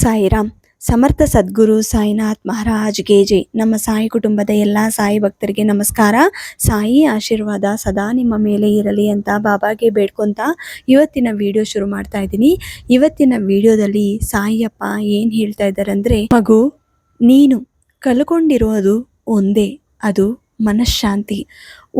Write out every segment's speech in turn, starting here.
ಸಾಯಿರಾಮ್. ಸಮರ್ಥ ಸದ್ಗುರು ಸಾಯಿನಾಥ್ ಮಹಾರಾಜ್ಗೆ ಜೈ. ನಮ್ಮ ಸಾಯಿ ಕುಟುಂಬದ ಎಲ್ಲ ಸಾಯಿ ಭಕ್ತರಿಗೆ ನಮಸ್ಕಾರ. ಸಾಯಿ ಆಶೀರ್ವಾದ ಸದಾ ನಿಮ್ಮ ಮೇಲೆ ಇರಲಿ ಅಂತ ಬಾಬಾಗೆ ಬೇಡ್ಕೊಂತ ಇವತ್ತಿನ ವಿಡಿಯೋ ಶುರು ಮಾಡ್ತಾ ಇದ್ದೀನಿ. ಇವತ್ತಿನ ವಿಡಿಯೋದಲ್ಲಿ ಸಾಯಿಯಪ್ಪ ಏನು ಹೇಳ್ತಾ ಇದ್ದಾರೆ ಅಂದರೆ ಮಗು, ನೀನು ಕಲ್ಕೊಂಡಿರೋದು ಒಂದೇ, ಅದು ಮನಃಶಾಂತಿ.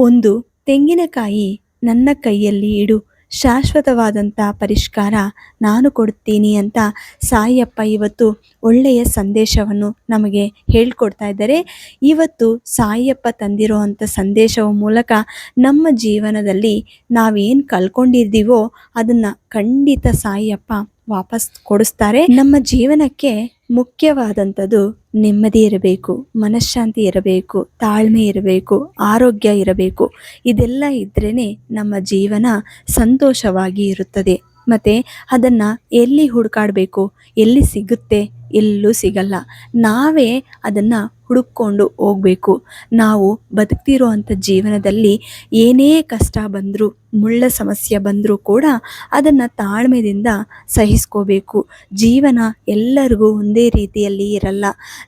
ಒಂದು ತೆಂಗಿನಕಾಯಿ ನನ್ನ ಕೈಯಲ್ಲಿ ಇಡು. ಶಾಶ್ವತವಾದಂಥ ಪರಿಷ್ಕಾರ ನಾನು ಕೊಡ್ತೀನಿ ಅಂತ ಸಾಯಿಯಪ್ಪ ಇವತ್ತು ಒಳ್ಳೆಯ ಸಂದೇಶವನ್ನು ನಮಗೆ ಹೇಳ್ಕೊಡ್ತಾ ಇದ್ದಾರೆ. ಇವತ್ತು ಸಾಯಿಯಪ್ಪ ತಂದಿರುವಂಥ ಸಂದೇಶವ ಮೂಲಕ ನಮ್ಮ ಜೀವನದಲ್ಲಿ ನಾವೇನು ಕಳ್ಕೊಂಡಿದ್ದೀವೋ ಅದನ್ನು ಖಂಡಿತ ಸಾಯಿಯಪ್ಪ ವಾಪಸ್ ಕೊಡಿಸ್ತಾರೆ. ನಮ್ಮ ಜೀವನಕ್ಕೆ ಮುಖ್ಯವಾದಂಥದ್ದು ನೆಮ್ಮದಿ ಇರಬೇಕು, ಮನಃಶಾಂತಿ ಇರಬೇಕು, ತಾಳ್ಮೆ ಇರಬೇಕು, ಆರೋಗ್ಯ ಇರಬೇಕು. ಇದೆಲ್ಲ ಇದ್ರೇ ನಮ್ಮ ಜೀವನ ಸಂತೋಷವಾಗಿ ಇರುತ್ತದೆ. ಮತ್ತು ಅದನ್ನು ಎಲ್ಲಿ ಹುಡುಕಾಡಬೇಕು? ಎಲ್ಲಿ ಸಿಗುತ್ತೆ? ಎಲ್ಲೂ ಸಿಗಲ್ಲ. ನಾವೇ ಅದನ್ನು ಹುಡುಕೊಂಡು ಹೋಗಬೇಕು. ನಾವು ಬದುಕ್ತಿರೋ ಅಂಥ ಜೀವನದಲ್ಲಿ ಏನೇ ಕಷ್ಟ ಬಂದರೂ, ಮುಳ್ಳ ಸಮಸ್ಯೆ ಬಂದರೂ ಕೂಡ ಅದನ್ನು ತಾಳ್ಮೆಯಿಂದ ಸಹಿಸ್ಕೋಬೇಕು. ಜೀವನ ಎಲ್ಲರಿಗೂ ಒಂದೇ ರೀತಿಯಲ್ಲಿ ಇರಲ್ಲ.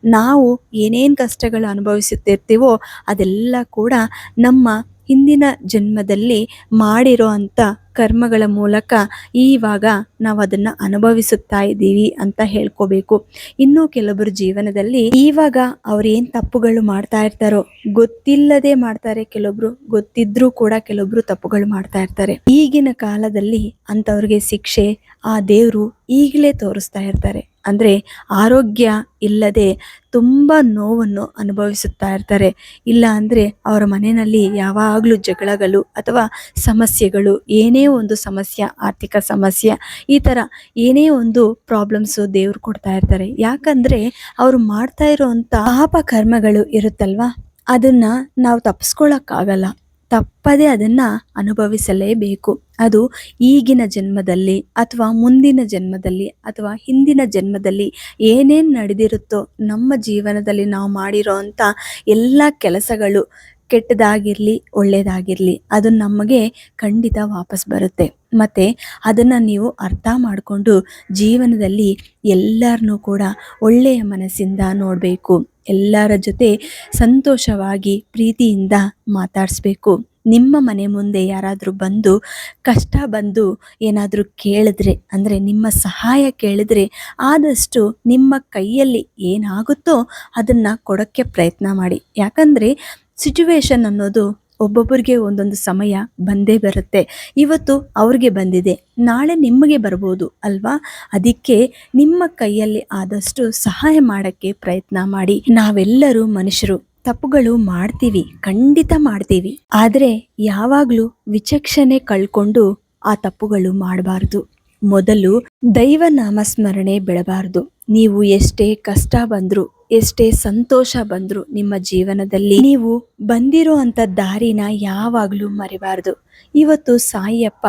ನಾವು ಏನೇನು ಕಷ್ಟಗಳು ಅನುಭವಿಸುತ್ತಿರ್ತೀವೋ ಅದೆಲ್ಲ ಕೂಡ ನಮ್ಮ ಹಿಂದಿನ ಜನ್ಮದಲ್ಲಿ ಮಾಡಿರೋ ಅಂಥ ಕರ್ಮಗಳ ಮೂಲಕ ಈವಾಗ ನಾವು ಅದನ್ನು ಅನುಭವಿಸುತ್ತಾ ಇದ್ದೀವಿ ಅಂತ ಹೇಳ್ಕೋಬೇಕು. ಇನ್ನು ಕೆಲವರು ಜೀವನದಲ್ಲಿ ಈವಾಗ ಅವ್ರು ಏನು ತಪ್ಪುಗಳು ಮಾಡ್ತಾ ಇರ್ತಾರೋ ಗೊತ್ತಿಲ್ಲದೆ ಮಾಡ್ತಾರೆ ಕೆಲವೊಬ್ರು ಗೊತ್ತಿದ್ರೂ ಕೂಡ ಕೆಲವೊಬ್ರು ತಪ್ಪುಗಳು ಮಾಡ್ತಾ ಇರ್ತಾರೆ. ಈಗಿನ ಕಾಲದಲ್ಲಿ ಅಂಥವ್ರಿಗೆ ಶಿಕ್ಷೆ ಆ ದೇವರು ಈಗಲೇ ತೋರಿಸ್ತಾ ಇರ್ತಾರೆ. ಅಂದರೆ ಆರೋಗ್ಯ ಇಲ್ಲದೆ ತುಂಬ ನೋವನ್ನು ಅನುಭವಿಸುತ್ತಾ ಇರ್ತಾರೆ. ಇಲ್ಲ ಅಂದರೆ ಅವರ ಮನೆಯಲ್ಲಿ ಯಾವಾಗಲೂ ಜಗಳಗಳು ಅಥವಾ ಸಮಸ್ಯೆಗಳು, ಏನೇ ಒಂದು ಸಮಸ್ಯೆ, ಆರ್ಥಿಕ ಸಮಸ್ಯೆ, ಈ ಥರ ಏನೇ ಒಂದು ಪ್ರಾಬ್ಲಮ್ಸು ದೇವರು ಕೊಡ್ತಾ ಇರ್ತಾರೆ. ಯಾಕಂದರೆ ಅವರು ಮಾಡ್ತಾ ಇರೋವಂಥ ಪಾಪ ಕರ್ಮಗಳು ಇರುತ್ತಲ್ವಾ? ಅದನ್ನು ನಾವು ತಪ್ಪಿಸ್ಕೊಳ್ಳೋಕ್ಕಾಗಲ್ಲ ತಪ್ಪದೇ ಅದನ್ನು ಅನುಭವಿಸಲೇಬೇಕು. ಅದು ಈಗಿನ ಜನ್ಮದಲ್ಲಿ ಅಥವಾ ಮುಂದಿನ ಜನ್ಮದಲ್ಲಿ ಅಥವಾ ಹಿಂದಿನ ಜನ್ಮದಲ್ಲಿ ಏನೇನು ನಡೆದಿರುತ್ತೋ ನಮ್ಮ ಜೀವನದಲ್ಲಿ ನಾವು ಮಾಡಿರೋ ಅಂಥ ಎಲ್ಲ ಕೆಲಸಗಳು ಕೆಟ್ಟದಾಗಿರಲಿ ಒಳ್ಳೆಯದಾಗಿರಲಿ ಅದು ನಮಗೆ ಖಂಡಿತ ವಾಪಸ್ ಬರುತ್ತೆ. ಮತ್ತು ಅದನ್ನು ನೀವು ಅರ್ಥ ಮಾಡಿಕೊಂಡು ಜೀವನದಲ್ಲಿ ಎಲ್ಲರನ್ನೂ ಕೂಡ ಒಳ್ಳೆಯ ಮನಸ್ಸಿಂದ ನೋಡಬೇಕು. ಎಲ್ಲರ ಜೊತೆ ಸಂತೋಷವಾಗಿ ಪ್ರೀತಿಯಿಂದ ಮಾತಾಡಿಸ್ಬೇಕು. ನಿಮ್ಮ ಮನೆ ಮುಂದೆ ಯಾರಾದರೂ ಬಂದು ಕಷ್ಟ ಬಂದು ಏನಾದರೂ ಕೇಳಿದ್ರೆ, ಅಂದರೆ ನಿಮ್ಮ ಸಹಾಯ ಕೇಳಿದ್ರೆ ಆದಷ್ಟು ನಿಮ್ಮ ಕೈಯಲ್ಲಿ ಏನಾಗುತ್ತೋ ಅದನ್ನು ಕೊಡೋಕ್ಕೆ ಪ್ರಯತ್ನ ಮಾಡಿ. ಯಾಕಂದರೆ ಸಿಚುವೇಶನ್ ಅನ್ನೋದು ಒಬ್ಬೊಬ್ಬರಿಗೆ ಒಂದೊಂದು ಸಮಯ ಬಂದೇ ಬರುತ್ತೆ. ಇವತ್ತು ಅವ್ರಿಗೆ ಬಂದಿದೆ. ನಾಳೆ ನಿಮಗೆ ಬರ್ಬೋದು ಅಲ್ವಾ? ಅದಕ್ಕೆ ನಿಮ್ಮ ಕೈಯಲ್ಲಿ ಆದಷ್ಟು ಸಹಾಯ ಮಾಡೋಕ್ಕೆ ಪ್ರಯತ್ನ ಮಾಡಿ. ನಾವೆಲ್ಲರೂ ಮನುಷ್ಯರು. ತಪ್ಪುಗಳು ಮಾಡ್ತೀವಿ. ಖಂಡಿತ ಮಾಡ್ತೀವಿ. ಆದರೆ ಯಾವಾಗಲೂ ವಿಚಕ್ಷಣೆ ಕಳ್ಕೊಂಡು ಆ ತಪ್ಪುಗಳು ಮಾಡಬಾರ್ದು. ಮೊದಲು ದೈವ ನಾಮಸ್ಮರಣೆ ಬೆಳಬಾರ್ದು ನೀವು ಎಷ್ಟೇ ಕಷ್ಟ ಬಂದರೂ ಎಷ್ಟೇ ಸಂತೋಷ ಬಂದರೂ ನಿಮ್ಮ ಜೀವನದಲ್ಲಿ ನೀವು ಬಂದಿರೋ ಅಂಥ ದಾರಿನ ಯಾವಾಗಲೂ ಮರಿಬಾರ್ದು. ಇವತ್ತು ಸಾಯಿಯಪ್ಪ,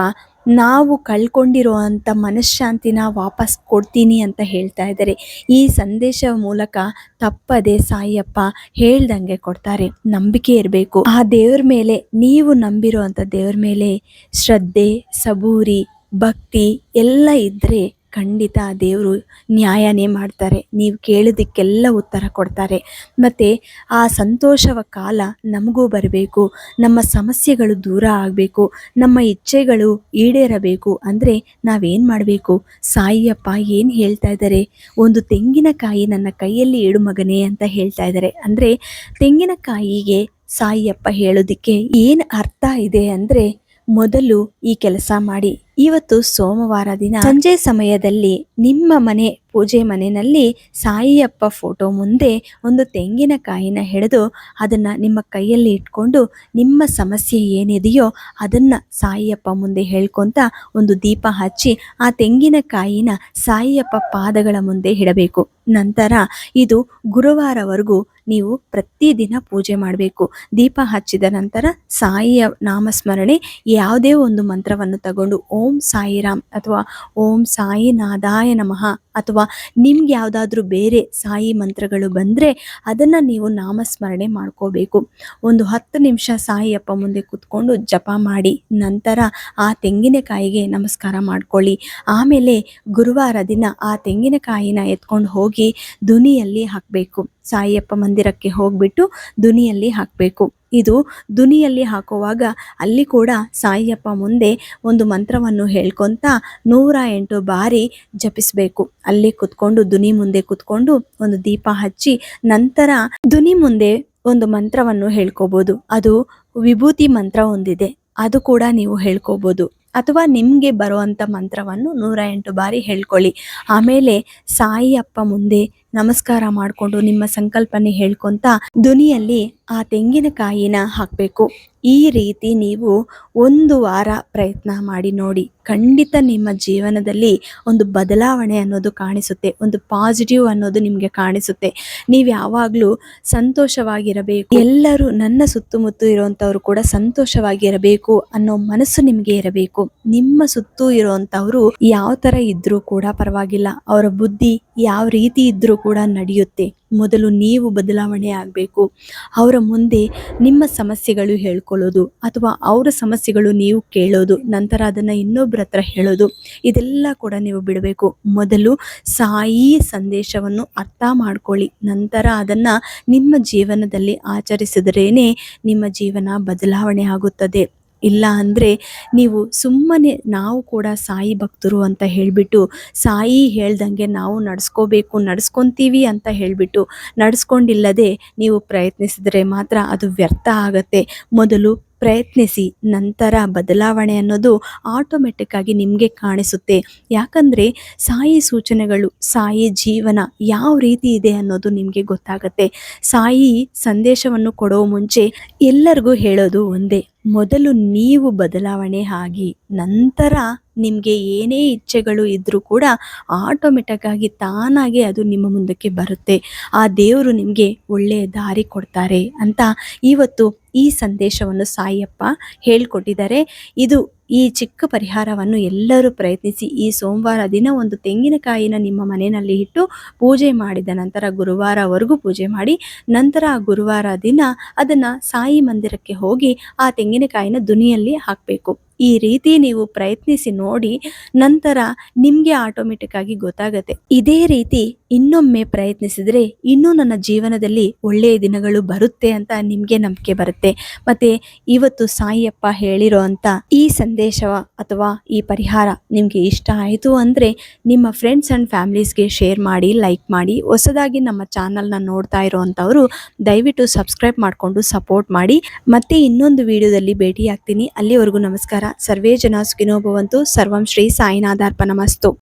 ನಾವು ಕಳ್ಕೊಂಡಿರೋ ಅಂಥ ಮನಃಶಾಂತಿನ ವಾಪಸ್ ಕೊಡ್ತೀನಿ ಅಂತ ಹೇಳ್ತಾ ಇದ್ದಾರೆ. ಈ ಸಂದೇಶ ಮೂಲಕ ತಪ್ಪದೆ ಸಾಯಿಯಪ್ಪ ಹೇಳ್ದಂಗೆ ಕೊಡ್ತಾರೆ. ನಂಬಿಕೆ ಇರಬೇಕು. ಆ ದೇವ್ರ ಮೇಲೆ, ನೀವು ನಂಬಿರೋ ಅಂಥ ದೇವ್ರ ಮೇಲೆ ಶ್ರದ್ಧೆ, ಸಬೂರಿ, ಭಕ್ತಿ ಎಲ್ಲ ಇದ್ದರೆ ಖಂಡಿತ ದೇವರು ನ್ಯಾಯನೇ ಮಾಡ್ತಾರೆ. ನೀವು ಕೇಳಿದ್ದಕ್ಕೆಲ್ಲ ಉತ್ತರ ಕೊಡ್ತಾರೆ. ಮತ್ತು ಆ ಸಂತೋಷವ ಕಾಲ ನಮಗೂ ಬರಬೇಕು. ನಮ್ಮ ಸಮಸ್ಯೆಗಳು ದೂರ ಆಗಬೇಕು. ನಮ್ಮ ಇಚ್ಛೆಗಳು ಈಡೇರಬೇಕು. ಅಂದರೆ ನಾವೇನು ಮಾಡಬೇಕು? ಸಾಯಿಯಪ್ಪ ಏನು ಹೇಳ್ತಾ ಇದ್ದಾರೆ? ಒಂದು ತೆಂಗಿನಕಾಯಿ ನನ್ನ ಕೈಯಲ್ಲಿ ಇಡು ಮಗನೇ ಅಂತ ಹೇಳ್ತಾ ಇದ್ದಾರೆ. ಅಂದರೆ ತೆಂಗಿನಕಾಯಿಗೆ ಸಾಯಿಯಪ್ಪ ಹೇಳೋದಕ್ಕೆ ಏನು ಅರ್ಥ ಇದೆ ಅಂದರೆ ಮೊದಲು ಈ ಕೆಲಸ ಮಾಡಿ. ಇವತ್ತು ಸೋಮವಾರ ದಿನ ಸಂಜೆ ಸಮಯದಲ್ಲಿ ನಿಮ್ಮ ಮನೆ, ಪೂಜೆ ಮನೆಯಲ್ಲಿ ಸಾಯಿಯಪ್ಪ ಫೋಟೋ ಮುಂದೆ ಒಂದು ತೆಂಗಿನಕಾಯಿನ ಹಿಡಿದು ಅದನ್ನು ನಿಮ್ಮ ಕೈಯಲ್ಲಿ ಇಟ್ಕೊಂಡು ನಿಮ್ಮ ಸಮಸ್ಯೆ ಏನಿದೆಯೋ ಅದನ್ನು ಸಾಯಿಯಪ್ಪ ಮುಂದೆ ಹೇಳ್ಕೊತ ಒಂದು ದೀಪ ಹಚ್ಚಿ ಆ ತೆಂಗಿನಕಾಯಿನ ಸಾಯಿಯಪ್ಪ ಪಾದಗಳ ಮುಂದೆ ಇಡಬೇಕು. ನಂತರ ಇದು ಗುರುವಾರವರೆಗೂ ನೀವು ಪ್ರತಿದಿನ ಪೂಜೆ ಮಾಡಬೇಕು. ದೀಪ ಹಚ್ಚಿದ ನಂತರ ಸಾಯಿಯ ನಾಮಸ್ಮರಣೆ ಯಾವುದೇ ಒಂದು ಮಂತ್ರವನ್ನು ತಗೊಂಡು ಓಂ ಓಂ ಸಾಯಿರಾಮ್ ಅಥವಾ ಓಂ ಸಾಯಿನಾಥಾಯ ನಮಃ ಅಥವಾ ನಿಮ್ಗೆ ಯಾವುದಾದ್ರೂ ಬೇರೆ ಸಾಯಿ ಮಂತ್ರಗಳು ಬಂದರೆ ಅದನ್ನು ನೀವು ನಾಮಸ್ಮರಣೆ ಮಾಡ್ಕೋಬೇಕು. ಒಂದು ಹತ್ತು ನಿಮಿಷ ಸಾಯಿಯಪ್ಪ ಮುಂದೆ ಕೂತ್ಕೊಂಡು ಜಪ ಮಾಡಿ, ನಂತರ ಆ ತೆಂಗಿನಕಾಯಿಗೆ ನಮಸ್ಕಾರ ಮಾಡ್ಕೊಳ್ಳಿ. ಆಮೇಲೆ ಗುರುವಾರ ದಿನ ಆ ತೆಂಗಿನಕಾಯಿನ ಎತ್ಕೊಂಡು ಹೋಗಿ ದುನಿಯಲ್ಲಿ ಹಾಕಬೇಕು. ಸಾಯಿಯಪ್ಪ ಮಂದಿರಕ್ಕೆ ಹೋಗ್ಬಿಟ್ಟು ದುನಿಯಲ್ಲಿ ಹಾಕಬೇಕು. ಇದು ದುನಿಯಲ್ಲಿ ಹಾಕುವಾಗ ಅಲ್ಲಿ ಕೂಡ ಸಾಯಿಯಪ್ಪ ಮುಂದೆ ಒಂದು ಮಂತ್ರವನ್ನು ಹೇಳ್ಕೊತಾ ನೂರ ಎಂಟು ಬಾರಿ ಜಪಿಸಬೇಕು. ಅಲ್ಲಿ ಕುತ್ಕೊಂಡು ದುನಿ ಮುಂದೆ ಕುತ್ಕೊಂಡು ಒಂದು ದೀಪ ಹಚ್ಚಿ ನಂತರ ದುನಿ ಮುಂದೆ ಒಂದು ಮಂತ್ರವನ್ನು ಹೇಳ್ಕೋಬೋದು. ಅದು ವಿಭೂತಿ ಮಂತ್ರ ಹೊಂದಿದೆ ಅದು ಕೂಡ ನೀವು ಹೇಳ್ಕೋಬೋದು. ಅಥವಾ ನಿಮಗೆ ಬರುವಂಥ ಮಂತ್ರವನ್ನು ನೂರ ಎಂಟು ಬಾರಿ ಹೇಳ್ಕೊಳ್ಳಿ. ಆಮೇಲೆ ಸಾಯಿ ಅಪ್ಪ ಮುಂದೆ ನಮಸ್ಕಾರ ಮಾಡಿಕೊಂಡು ನಿಮ್ಮ ಸಂಕಲ್ಪನೆ ಹೇಳ್ಕೊಂತ ದುನಿಯಲ್ಲಿ ಆ ತೆಂಗಿನಕಾಯಿನ ಹಾಕಬೇಕು. ಈ ರೀತಿ ನೀವು ಒಂದು ವಾರ ಪ್ರಯತ್ನ ಮಾಡಿ ನೋಡಿ. ಖಂಡಿತ ನಿಮ್ಮ ಜೀವನದಲ್ಲಿ ಒಂದು ಬದಲಾವಣೆ ಅನ್ನೋದು ಕಾಣಿಸುತ್ತೆ. ಒಂದು ಪಾಸಿಟಿವ್ ಅನ್ನೋದು ನಿಮಗೆ ಕಾಣಿಸುತ್ತೆ. ನೀವು ಯಾವಾಗಲೂ ಸಂತೋಷವಾಗಿರಬೇಕು. ಎಲ್ಲರೂ ನನ್ನ ಸುತ್ತಮುತ್ತ ಇರುವಂಥವ್ರು ಕೂಡ ಸಂತೋಷವಾಗಿರಬೇಕು ಅನ್ನೋ ಮನಸ್ಸು ನಿಮಗೆ ಇರಬೇಕು. ನಿಮ್ಮ ಸುತ್ತೂ ಇರುವಂಥವ್ರು ಯಾವ ಥರ ಇದ್ದರೂ ಕೂಡ ಪರವಾಗಿಲ್ಲ. ಅವರ ಬುದ್ಧಿ ಯಾವ ರೀತಿ ಇದ್ರೂ ಕೂಡ ನಡೆಯುತ್ತೆ. ಮೊದಲು ನೀವು ಬದಲಾವಣೆ ಆಗಬೇಕು. ಅವರ ಮುಂದೆ ನಿಮ್ಮ ಸಮಸ್ಯೆಗಳು ಹೇಳ್ಕೊಳ್ಳೋದು ಅಥವಾ ಅವರ ಸಮಸ್ಯೆಗಳು ನೀವು ಕೇಳೋದು, ನಂತರ ಅದನ್ನು ಇನ್ನೊಬ್ಬರ ಹತ್ರ ಹೇಳೋದು, ಇದೆಲ್ಲ ಕೂಡ ನೀವು ಬಿಡಬೇಕು. ಮೊದಲು ಸಾಯಿ ಸಂದೇಶವನ್ನು ಅರ್ಥ ಮಾಡ್ಕೊಳ್ಳಿ. ನಂತರ ಅದನ್ನು ನಿಮ್ಮ ಜೀವನದಲ್ಲಿ ಆಚರಿಸಿದ್ರೇ ನಿಮ್ಮ ಜೀವನ ಬದಲಾವಣೆ ಆಗುತ್ತದೆ. ಇಲ್ಲ ಅಂದರೆ ನೀವು ಸುಮ್ಮನೆ ನಾವು ಕೂಡ ಸಾಯಿ ಭಕ್ತರು ಅಂತ ಹೇಳಿಬಿಟ್ಟು, ಸಾಯಿ ಹೇಳ್ದಂಗೆ ನಾವು ನಡೆಸ್ಕೋಬೇಕು, ನಡ್ಸ್ಕೊತೀವಿ ಅಂತ ಹೇಳಿಬಿಟ್ಟು ನಡೆಸ್ಕೊಂಡಿಲ್ಲದೆ ನೀವು ಪ್ರಯತ್ನಿಸಿದರೆ ಮಾತ್ರ ಅದು ವ್ಯರ್ಥ ಆಗತ್ತೆ. ಮೊದಲು ಪ್ರಯತ್ನಿಸಿ, ನಂತರ ಬದಲಾವಣೆ ಅನ್ನೋದು ಆಟೋಮೆಟಿಕ್ಕಾಗಿ ನಿಮಗೆ ಕಾಣಿಸುತ್ತೆ. ಯಾಕಂದರೆ ಸಾಯಿ ಸೂಚನೆಗಳು, ಸಾಯಿ ಜೀವನ ಯಾವ ರೀತಿ ಇದೆ ಅನ್ನೋದು ನಿಮಗೆ ಗೊತ್ತಾಗತ್ತೆ. ಸಾಯಿ ಸಂದೇಶವನ್ನು ಕೊಡೋ ಮುಂಚೆ ಎಲ್ಲರಿಗೂ ಹೇಳೋದು ಒಂದೇ. ಮೊದಲು ನೀವು ಬದಲಾವಣೆ ಆಗಿ ನಂತರ ನಿಮಗೆ ಏನೇ ಇಚ್ಛೆಗಳು ಇದ್ದರೂ ಕೂಡ ಆಟೋಮೆಟಿಕ್ಕಾಗಿ ತಾನಾಗೆ ಅದು ನಿಮ್ಮ ಮುಂದಕ್ಕೆ ಬರುತ್ತೆ. ಆ ದೇವರು ನಿಮಗೆ ಒಳ್ಳೆಯ ದಾರಿ ಕೊಡ್ತಾರೆ ಅಂತ ಇವತ್ತು ಈ ಸಂದೇಶವನ್ನು ಸಾಯಿಯಪ್ಪ ಹೇಳಿಕೊಟ್ಟಿದ್ದಾರೆ. ಇದು ಈ ಚಿಕ್ಕ ಪರಿಹಾರವನ್ನು ಎಲ್ಲರೂ ಪ್ರಯತ್ನಿಸಿ ಈ ಸೋಮವಾರ ದಿನ ಒಂದು ತೆಂಗಿನಕಾಯಿನ ನಿಮ್ಮ ಮನೆಯಲ್ಲಿ ಇಟ್ಟು ಪೂಜೆ ಮಾಡಿದ ನಂತರ ಗುರುವಾರವರೆಗೂ ಪೂಜೆ ಮಾಡಿ ನಂತರ ಆ ಗುರುವಾರ ದಿನ ಅದನ್ನು ಸಾಯಿ ಮಂದಿರಕ್ಕೆ ಹೋಗಿ ಆ ತೆಂಗಿನಕಾಯಿನ ದುನಿಯಲ್ಲಿ ಹಾಕಬೇಕು. ಈ ರೀತಿ ನೀವು ಪ್ರಯತ್ನಿಸಿ ನೋಡಿ ನಂತರ ನಿಮಗೆ ಆಟೋಮೆಟಿಕ್ಕಾಗಿ ಗೊತ್ತಾಗತ್ತೆ. ಇದೇ ರೀತಿ ಇನ್ನೊಮ್ಮೆ ಪ್ರಯತ್ನಿಸಿದ್ರೆ ಇನ್ನೂ ನನ್ನ ಜೀವನದಲ್ಲಿ ಒಳ್ಳೆಯ ದಿನಗಳು ಬರುತ್ತೆ ಅಂತ ನಿಮಗೆ ನಂಬಿಕೆ ಬರುತ್ತೆ. ಮತ್ತೆ ಇವತ್ತು ಸಾಯಿಯಪ್ಪ ಹೇಳಿರೋ ಅಂತ ಈ ಸಂದೇಶ ಅಥವಾ ಈ ಪರಿಹಾರ ನಿಮಗೆ ಇಷ್ಟ ಆಯಿತು ಅಂದರೆ ನಿಮ್ಮ ಫ್ರೆಂಡ್ಸ್ ಆ್ಯಂಡ್ ಫ್ಯಾಮಿಲೀಸ್ಗೆ ಶೇರ್ ಮಾಡಿ ಲೈಕ್ ಮಾಡಿ, ಹೊಸದಾಗಿ ನಮ್ಮ ಚಾನಲ್ನ ನೋಡ್ತಾ ಇರೋವಂಥವರು ದಯವಿಟ್ಟು ಸಬ್ಸ್ಕ್ರೈಬ್ ಮಾಡಿಕೊಂಡು ಸಪೋರ್ಟ್ ಮಾಡಿ. ಮತ್ತೆ ಇನ್ನೊಂದು ವಿಡಿಯೋದಲ್ಲಿ ಭೇಟಿಯಾಗ್ತೀನಿ. ಅಲ್ಲಿವರೆಗೂ ನಮಸ್ಕಾರ. ద్వారా సర్వే జనా సుఖినో భవంతు. సర్వం శ్రీ సాయినాథార్పణమస్తు.